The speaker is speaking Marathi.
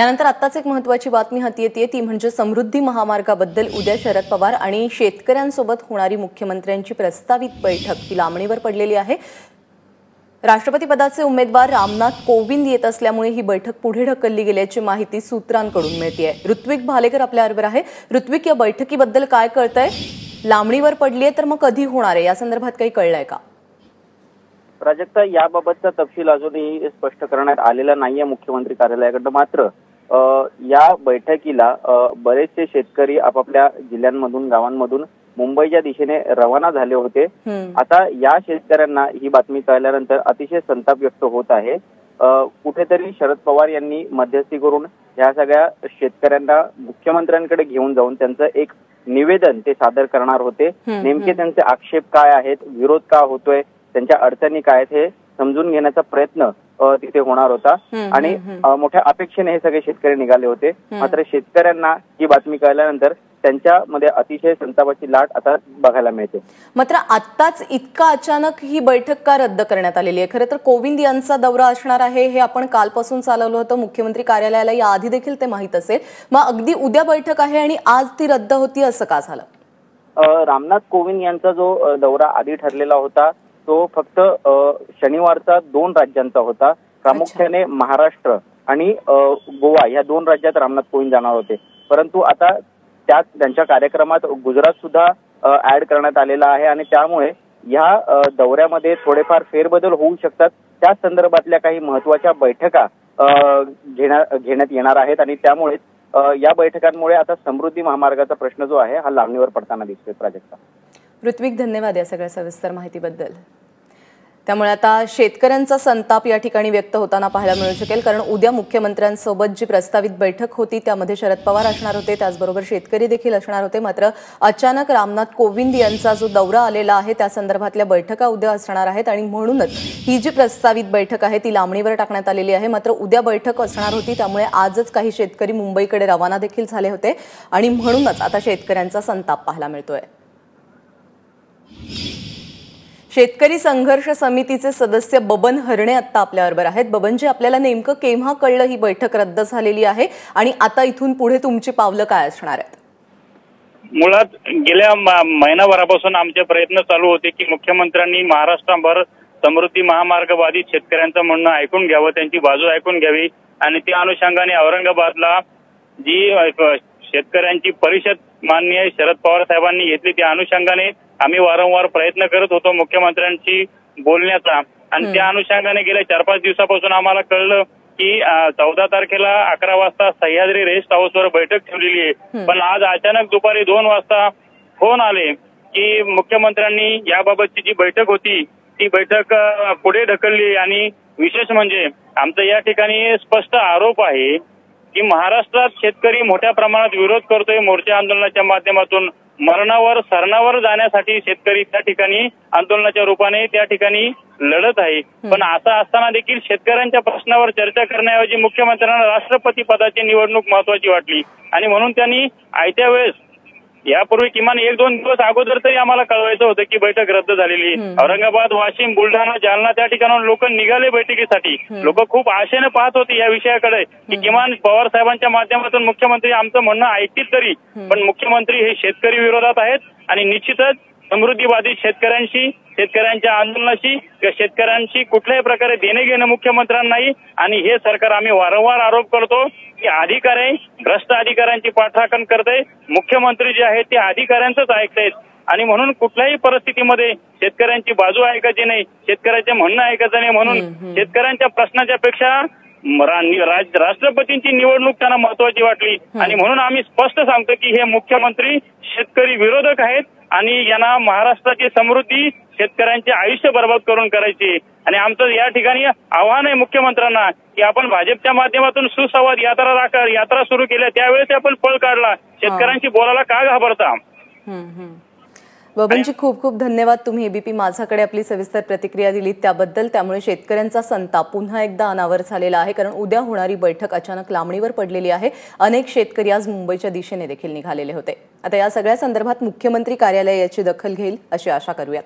यानंतर आत्ताच एक महत्वाची बातमी हाती येते. ती म्हणजे समृद्धी महामार्गाबद्दल उद्या शरद पवार आणि शेतकऱ्यांसोबत होणारी मुख्यमंत्र्यांची प्रस्तावित बैठक. ही लांबणीवर पडलेली आहे. राष्ट्रपती पदाचे उमेदवार रामनाथ कोविंद येत असल्यामुळे ही बैठक पुढे ढकलली गेल्याची माहिती सूत्रांकडून मिळते ऋत्विक भालेकर आपल्याबरोबर आहे. ऋत्विक या बैठकीबद्दल काय कळतंय? लांबणीवर पडली आहे तर मग कधी होणार आहे? या संदर्भात काही कळलंय का? प्राजक्ता याबाबतचा तपशील अजूनही स्पष्ट करण्यात आलेला नाहीये मुख्यमंत्री कार्यालयाकडनं मात्र. या बैठकीला बरेचसे शेतकरी आपापल्या जिल्ह्यांमधून गावांमधून मुंबईच्या दिशेने रवाना झाले होते. आता या शेतकऱ्यांना ही बातमी कळल्यानंतर अतिशय संताप व्यक्त होत आहे. कुठेतरी शरद पवार यांनी मध्यस्थी करून या सगळ्या शेतकऱ्यांना मुख्यमंत्र्यांकडे घेऊन जाऊन त्यांचं एक निवेदन ते सादर करणार होते. नेमके. त्यांचे आक्षेप काय आहेत? विरोध का होतोय? त्यांच्या अडचणी काय आहेत? हे समजून घेण्याचा प्रयत्न तिथे होणार होता. आणि मोठ्या अपेक्षेने हे सगळे शेतकरी निघाले होते. मात्र शेतकऱ्यांना ही बातमी कळल्यानंतर त्यांच्यामध्ये अतिशय संतापाची लाट आता बघायला मिळते. मात्र आत्ताच इतका अचानक ही बैठक का रद्द करण्यात आलेली आहे? खरं तर कोविंद यांचा दौरा असणार आहे हे आपण कालपासून चालवलं होतं. मुख्यमंत्री कार्यालयाला या आधी देखील ते माहीत असेल. मग अगदी उद्या बैठक आहे आणि आज ती रद्द होती असं का झालं? रामनाथ कोविंद यांचा जो दौरा आधी ठरलेला होता तो फक्त शनिवारचा दोन राज्यांचा होता. प्रामुख्याने महाराष्ट्र आणि गोवा या दोन राज्यात रामनाथ कोविंद जाणार होते. परंतु आता त्यात त्यांच्या कार्यक्रमात गुजरात सुद्धा ऍड करण्यात आलेला आहे आणि त्यामुळे या दौऱ्यामध्ये थोडेफार फेरबदल होऊ शकतात. त्या संदर्भातल्या काही महत्त्वाच्या बैठका घेण्यात येणार आहेत आणि त्यामुळे या बैठकांमुळे आता समृद्धी महामार्गाचा प्रश्न जो आहे हा लांबणीवर पडताना दिसतोय प्राजक्ता. ऋत्विक धन्यवाद या सगळ्या सविस्तर माहितीबद्दल. त्यामुळे आता शेतकऱ्यांचा संताप या ठिकाणी व्यक्त होताना पाहायला मिळू शकेल. कारण उद्या मुख्यमंत्र्यांसोबत जी प्रस्तावित बैठक होती त्यामध्ये शरद पवार असणार होते त्याचबरोबर शेतकरी देखील असणार होते. मात्र अचानक रामनाथ कोविंद यांचा जो दौरा आलेला आहे त्या संदर्भातल्या बैठका उद्या असणार आहेत आणि म्हणूनच ही जी प्रस्तावित बैठक आहे ती लांबणीवर टाकण्यात आलेली आहे. मात्र उद्या बैठक असणार होती त्यामुळे आजच काही शेतकरी मुंबईकडे रवाना देखील झाले होते. आणि म्हणूनच आता शेतकऱ्यांचा संताप पाहायला मिळतोय. शेतकरी संघर्ष समितीचे सदस्य बबन हरणे आता आपल्याबरोबर आहेत. बबनजी आपल्याला नेमकं केव्हा कळलं ही बैठक रद्द झालेली आहे आणि आता इथून पुढे तुमची पावलं काय असणार आहेत? मुळात गेल्या महिनाभरापासून आमचे प्रयत्न चालू होते की मुख्यमंत्र्यांनी महाराष्ट्राभर समृद्धी महामार्ग बाधित शेतकऱ्यांचं म्हणणं ऐकून घ्यावं त्यांची बाजू ऐकून घ्यावी आणि त्या अनुषंगाने औरंगाबादला जी शेतकऱ्यांची परिषद माननीय शरद पवार साहेबांनी घेतली त्या अनुषंगाने आम्ही वारंवार प्रयत्न करत होतो मुख्यमंत्र्यांशी बोलण्याचा. आणि त्या अनुषंगाने गेल्या चार पाच दिवसापासून आम्हाला कळलं की चौदा तारखेला अकरा वाजता सह्याद्री रेस्ट हाऊसवर बैठक ठेवलेली आहे. पण आज अचानक दुपारी दोन वाजता फोन आले की मुख्यमंत्र्यांनी याबाबतची जी बैठक होती ती बैठक पुढे ढकलली. आणि विशेष म्हणजे आमचा या ठिकाणी स्पष्ट आरोप आहे की महाराष्ट्रात शेतकरी मोठ्या प्रमाणात विरोध करतोय मोर्चा आंदोलनाच्या माध्यमातून. मरणावर सरणावर जाण्यासाठी शेतकरी त्या ठिकाणी आंदोलनाच्या रूपाने त्या ठिकाणी लढत आहे. पण असं असताना देखील शेतकऱ्यांच्या प्रश्नावर चर्चा करण्याऐवजी मुख्यमंत्र्यांना राष्ट्रपती पदाची निवडणूक महत्वाची वाटली. आणि म्हणून त्यांनी आयत्या वेळेस यापूर्वी किमान एक दोन दिवस अगोदर तरी आम्हाला कळवायचं होतं की बैठक रद्द झालेली. औरंगाबाद वाशिम बुलढाणा जालना त्या ठिकाणाहून लोक निघाले बैठकीसाठी. लोक खूप आशेने पाहत होते या विषयाकडे की किमान पवार साहेबांच्या माध्यमातून मुख्यमंत्री आमचं म्हणणं ऐकतील तरी पण मुख्यमंत्री हे शेतकरी विरोधात आहेत आणि निश्चितच समृद्धीवादी शेतकऱ्यांशी शेतकऱ्यांच्या आंदोलनाशी किंवा शेतकऱ्यांशी कुठल्याही प्रकारे देणे घेणं मुख्यमंत्र्यांना नाही आणि हे सरकार आम्ही वारंवार आरोप करतो की अधिकारी भ्रष्ट अधिकाऱ्यांची पाठराखण करते मुख्यमंत्री जे आहेत ते अधिकाऱ्यांचंच ऐकतायत. आणि म्हणून कुठल्याही परिस्थितीमध्ये शेतकऱ्यांची बाजू ऐकायची नाही शेतकऱ्याचे म्हणणं ऐकायचं नाही. म्हणून शेतकऱ्यांच्या प्रश्नाच्या पेक्षा राष्ट्रपतींची निवडणूक त्यांना महत्वाची वाटली. आणि म्हणून आम्ही स्पष्ट सांगतो की हे मुख्यमंत्री शेतकरी विरोधक आहेत. आणि यांना महाराष्ट्राची समृद्धी शेतकऱ्यांचे आयुष्य बर्बाद करून करायची. आणि आमचं या ठिकाणी आव्हान आहे मुख्यमंत्र्यांना की आपण भाजपच्या माध्यमातून सुसंवाद यात्रा राखा यात्रा सुरू केल्या त्यावेळेस आपण पळ काढला. शेतकऱ्यांशी बोलायला का घाबरता. बबनजी खूप खूप धन्यवाद. तुम्ही एबीपी माझाकडे आपली सविस्तर प्रतिक्रिया दिली त्याबद्दल त्यामुळे शेतकऱ्यांचा संताप पुन्हा एकदा अनावर झालेला आहे कारण उद्या होणारी बैठक अचानक लांबणीवर पडलेली आहे. अनेक शेतकरी आज मुंबईच्या दिशेने देखील निघालेले होते. आता या सगळ्या संदर्भात मुख्यमंत्री कार्यालय याची दखल घेईल अशी आशा करूयात.